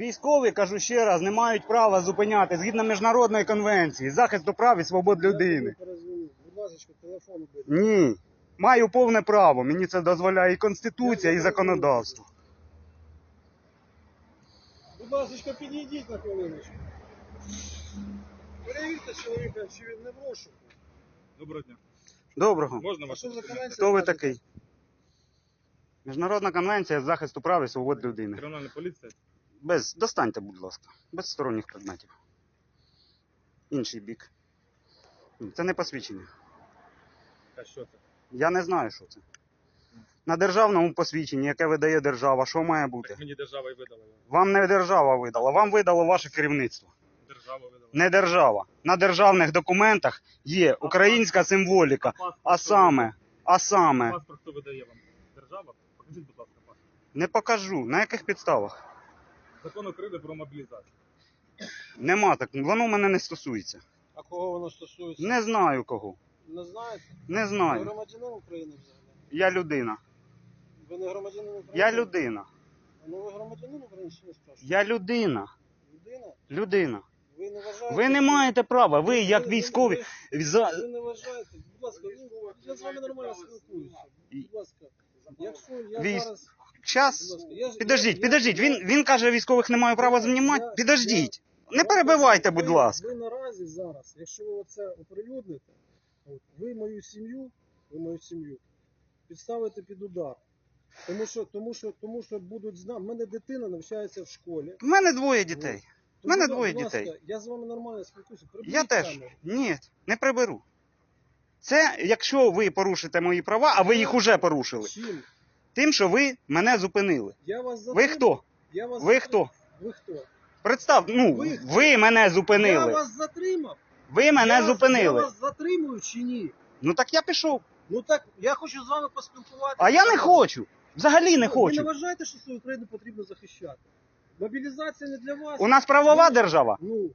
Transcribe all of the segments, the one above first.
Військові, кажу ще раз, не мають права зупиняти згідно міжнародної конвенції, захисту прав і свобод людини. Ні. Маю повне право. Мені це дозволяє і Конституція, і законодавство. Будь ласка, підійдіть на хвилиночку. Перевірте чоловіка, чи він не в розшуку. Доброго дня. Доброго. Можна вас? що за конвенція? Хто ви такий? Міжнародна конвенція з захисту прав і свобод людини. Кримінальна поліція. Без достаньте, будь ласка, без сторонніх предметів. Інший бік. Це не посвідчення. А що це? Я не знаю, що це. На державному посвідченні, яке видає держава, що має бути? Так мені держава і видала. його. Вам не держава видала, вам видало ваше керівництво. Держава видала. Не держава. На державних документах є українська символіка, паспорт а хто саме, а видає? саме, Паспорт хто видає вам? Держава? Покажіть, будь ласка, паспорт. не покажу. На яких підставах? Закон України про мобілізацію. Нема так, воно мене не стосується. А кого воно стосується? Не знаю кого. Не знаєте? Не Ви знаю. громадянин України взагалі? Я людина. Ви не громадянин України? Я людина. Ну ви громадянин України чи не спрашиваю? Я людина. Людина? Людина. Ви не вважаєте? Ви не маєте права. Ви, як військові, за... Ви не вважаєте? Будь ласка, я з вами нормально спілкуюся. Будь ласка, якщо я Військ- зараз... Час. Будь ласка, я ж- Підождіть, я- підождіть. Він, він каже, військових не маю права знімати. Підождіть. Не перебивайте, будь Ви- ласка. Ви наразі зараз, якщо ви оце оприлюдните, от, ви мою сім'ю, ви мою сім'ю підставите під удар. Тому що, тому що, тому що будуть знати, в мене дитина навчається в школі. У мене двоє дітей. В мене двоє ласка, дітей. Я з вами нормально спілкуюся. Приберіть Я теж. камеру. Ні, не приберу. Це якщо ви порушите мої права, а ви їх уже порушили. Чим? Тим, що ви мене зупинили. Я вас Ви затримав. хто? Я вас Ви затримав. хто? Ви хто? Представ, ну, Ви хто? ви мене Я зупинили. вас затримав. Ви мене я вас- зупинили. Я вас затримую чи ні? Ну так я пішов. Ну так, я хочу з вами поспілкуватися. А я не хочу. Взагалі не Ви не хочу. вважаєте, що свою Україну потрібно захищати? Мобілізація не для вас. У нас правова Я- держава. Ну,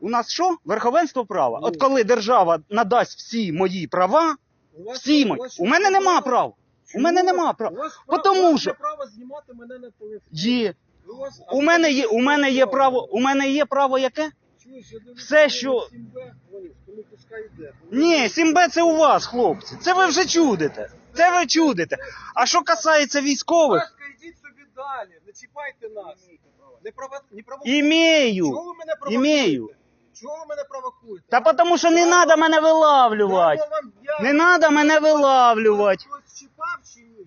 У нас що? Верховенство права. От коли держава надасть всі мої права, у вас, всі у мої. вас У мене що, нема право? прав. У мене нема прав. У вас Потому право, що- є право знімати мене на телефон. Є. У, вас, У мене є, у мене є право. У мене є право яке? Чуєш, я дивлюся, все, що що- 7Б, Валюш, тому пускай йде. Ні, 7Б це у вас, хлопці. Це ви вже чудите. Це ви чудите. А що касається Будь військових? ласка, йдіть собі далі, не чіпайте нас. Не, провокуйте. Імею. Чого ви мене провокуєте? Імею. Чого ви мене провокуєте? Та тому що не треба мене вилавлювати. Не треба мене вилавлювати. Хтось чіпав чи ні?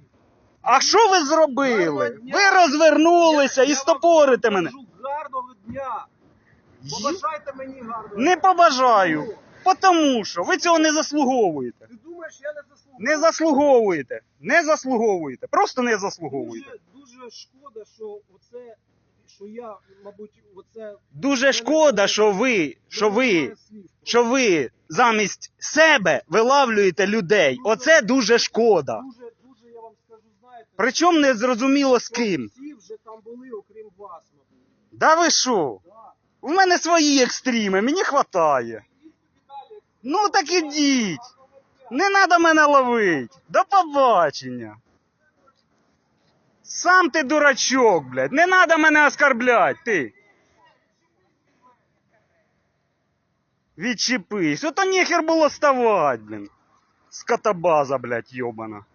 А що ви зробили? Ви розвернулися і стопорите мене. кажу гарного дня. Побажайте мені гарного дня. Не побажаю. Тому що ви цього не заслуговуєте. Ти думаєш, я не заслуговую? Не заслуговуєте. Не заслуговуєте. Просто не заслуговуєте. Дуже, дуже шкода, що оце, що я, мабуть, оце... Дуже шкода, що ви, що ви, що ви замість себе вилавлюєте людей. Оце дуже шкода. Дуже, дуже, я вам скажу, знаєте... Причому не зрозуміло з що ким. Всі вже там були, окрім вас, мабуть. Да ви що? Да. У мене свої екстріми, мені хватає. Ну так ідіть. Не треба мене ловити. До побачення. Сам ти дурачок, блядь. Не треба мене оскорблять, ти. Відчепись. Ото нехер було ставати, блін. Скотобаза, блядь, йобана.